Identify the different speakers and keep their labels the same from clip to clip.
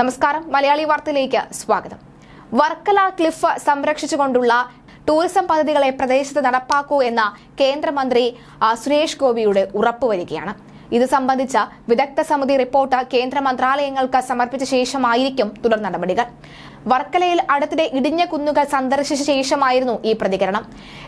Speaker 1: നമസ്കാരം. മലയാളി വാർത്തയിലേക്ക് സ്വാഗതം. വർക്കല ക്ലിഫ് സംരക്ഷിച്ചുകൊണ്ടുള്ള ടൂറിസം പദ്ധതികളെ പ്രദേശത്ത് നടപ്പാക്കൂ എന്ന കേന്ദ്രമന്ത്രി സുരേഷ് ഗോപിയുടെ ഉറപ്പുവരികയാണ് ഇത് സംബന്ധിച്ച വിദഗ്ധ സമിതി റിപ്പോർട്ട് കേന്ദ്ര മന്ത്രാലയങ്ങൾക്ക് സമർപ്പിച്ച ശേഷമായിരിക്കും തുടർ നടപടികൾ. വർക്കലയിൽ അടുത്തിടെ ഇടിഞ്ഞ കുന്നുകൾ സന്ദർശിച്ച ശേഷമായിരുന്നു ഈ പ്രതികരണം.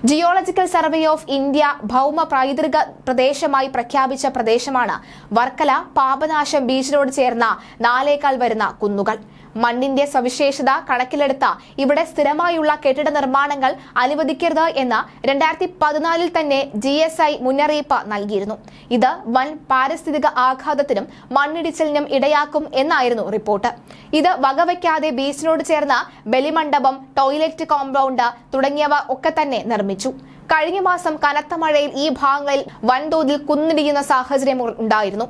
Speaker 1: ജിയോളജിക്കൽ സർവേ ഓഫ് ഇന്ത്യ ഭൗമ പൈതൃക പ്രദേശമായി പ്രഖ്യാപിച്ച പ്രദേശമാണ് വർക്കല പാപനാശം ബീച്ചിനോട് ചേർന്ന നാലേക്കാൾ വരുന്ന കുന്നുകൾ. മണ്ണിന്റെ സവിശേഷത കണക്കിലെടുത്ത ഇവിടെ സ്ഥിരമായുള്ള കെട്ടിട നിർമ്മാണങ്ങൾ അനുവദിക്കരുത് എന്ന് രണ്ടായിരത്തി പതിനാലിൽ തന്നെ ജി എസ് ഐ മുന്നറിയിപ്പ് നൽകിയിരുന്നു. ഇത് വൻ പാരിസ്ഥിതിക ആഘാതത്തിനും മണ്ണിടിച്ചിലിനും ഇടയാക്കും എന്നായിരുന്നു റിപ്പോർട്ട്. ഇത് വകവയ്ക്കാതെ ബീച്ചിനോട് ചേർന്ന ബലിമണ്ഡപം ടോയ്ലറ്റ് കോമ്പൗണ്ട് തുടങ്ങിയവ ഒക്കെ തന്നെ നിർമ്മിച്ചു. കഴിഞ്ഞ മാസം കനത്ത മഴയിൽ ഈ ഭാഗങ്ങളിൽ വൻതോതിൽ കുന്നിടിയുന്ന സാഹചര്യം ഉണ്ടായിരുന്നു.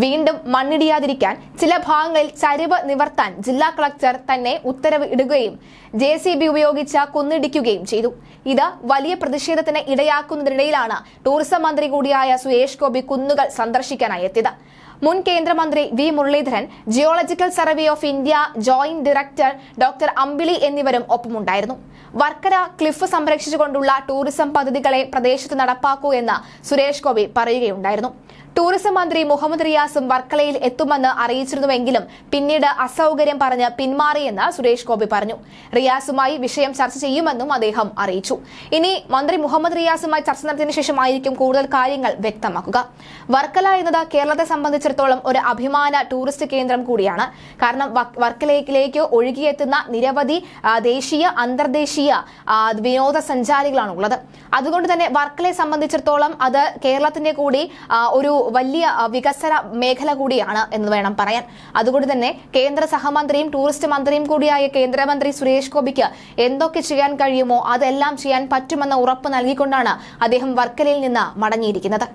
Speaker 1: വീണ്ടും മണ്ണിടിയാതിരിക്കാൻ ചില ഭാഗങ്ങളിൽ ചരിവ് നിവർത്താൻ ജില്ലാ കളക്ടർ തന്നെ ഉത്തരവ് ഇടുകയും ജെ സി ബി ഉപയോഗിച്ച് കുന്നിടിക്കുകയും ചെയ്തു. ഇത് വലിയ പ്രതിഷേധത്തിന് ഇടയാക്കുന്നതിനിടയിലാണ് ടൂറിസം മന്ത്രി കൂടിയായ സുരേഷ് ഗോപി കുന്നുകൾ സന്ദർശിക്കാനായി എത്തിയത്. മുൻ കേന്ദ്രമന്ത്രി V Muraleedharan geological survey of India joint director doctor Ambili എന്നിവരും ഒപ്പമുണ്ടായിരുന്നു. വർക്കര ക്ലിഫ് സംരക്ഷിച്ചുകൊണ്ടുള്ള ടൂറിസം പദ്ധതികളെ പ്രദേശത്ത് നടപ്പാക്കൂ എന്ന് സുരേഷ് ഗോപി പറയുകയുണ്ടായിരുന്നു. ടൂറിസം മന്ത്രി മുഹമ്മദ് റിയാസും വർക്കലയിൽ എത്തുമെന്ന് അറിയിച്ചിരുന്നുവെങ്കിലും പിന്നീട് അസൌകര്യം പറഞ്ഞ് പിന്മാറിയെന്ന് സുരേഷ് ഗോപി പറഞ്ഞു. റിയാസുമായി വിഷയം ചർച്ച ചെയ്യുമെന്നും അദ്ദേഹം അറിയിച്ചു. ഇനി മന്ത്രി മുഹമ്മദ് റിയാസുമായി ചർച്ച നടത്തിയതിനു ശേഷമായിരിക്കും കൂടുതൽ കാര്യങ്ങൾ വ്യക്തമാക്കുക. വർക്കല എന്നത് കേരളത്തെ സംബന്ധിച്ചിടത്തോളം ഒരു അഭിമാന ടൂറിസ്റ്റ് കേന്ദ്രം കൂടിയാണ്. കാരണം വർക്കലയിലേക്ക് ഒഴുകിയെത്തുന്ന നിരവധി ദേശീയ അന്തർദേശീയ വിനോദസഞ്ചാരികളാണുള്ളത്. അതുകൊണ്ട് തന്നെ വർക്കലയെ സംബന്ധിച്ചിടത്തോളം അത് കേരളത്തിന്റെ കൂടി ഒരു വലിയ വികസന മേഖല കൂടിയാണ് എന്ന് വേണം പറയാൻ. അതുകൊണ്ട് തന്നെ കേന്ദ്ര സഹമന്ത്രിയും ടൂറിസ്റ്റ് മന്ത്രിയും കൂടിയായ കേന്ദ്രമന്ത്രി സുരേഷ് ഗോപിക്ക് എന്തൊക്കെ ചെയ്യാൻ കഴിയുമോ അതെല്ലാം ചെയ്യാൻ പറ്റുമെന്ന ഉറപ്പ് നൽകിക്കൊണ്ടാണ് അദ്ദേഹം വർക്കലയിൽ നിന്ന് മടങ്ങിയിരിക്കുന്നത്.